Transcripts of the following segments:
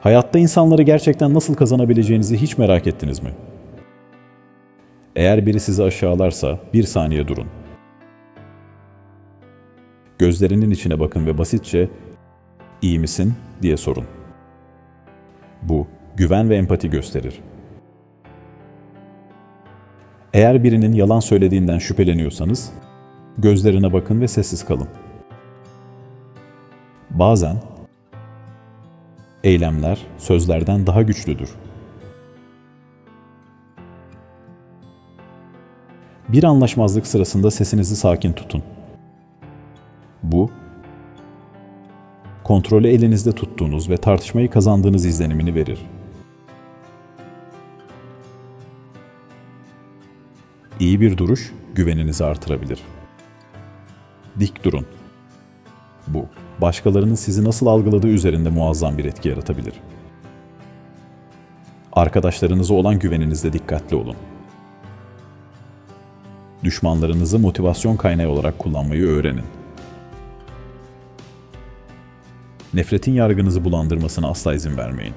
Hayatta insanları gerçekten nasıl kazanabileceğinizi hiç merak ettiniz mi? Eğer biri sizi aşağılarsa bir saniye durun. Gözlerinin içine bakın ve basitçe "İyi misin?" diye sorun. Bu güven ve empati gösterir. Eğer birinin yalan söylediğinden şüpheleniyorsanız gözlerine bakın ve sessiz kalın. Bazen eylemler sözlerden daha güçlüdür. Bir anlaşmazlık sırasında sesinizi sakin tutun. Bu, kontrolü elinizde tuttuğunuz ve tartışmayı kazandığınız izlenimini verir. İyi bir duruş güveninizi artırabilir. Dik durun. Bu, başkalarının sizi nasıl algıladığı üzerinde muazzam bir etki yaratabilir. Arkadaşlarınıza olan güveninizde dikkatli olun. Düşmanlarınızı motivasyon kaynağı olarak kullanmayı öğrenin. Nefretin yargınızı bulandırmasına asla izin vermeyin.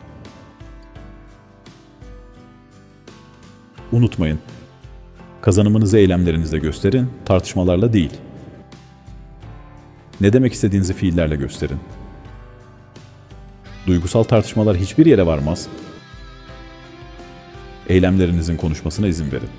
Unutmayın, kazanımınızı eylemlerinizle gösterin, tartışmalarla değil. Ne demek istediğinizi fiillerle gösterin. Duygusal tartışmalar hiçbir yere varmaz. Eylemlerinizin konuşmasına izin verin.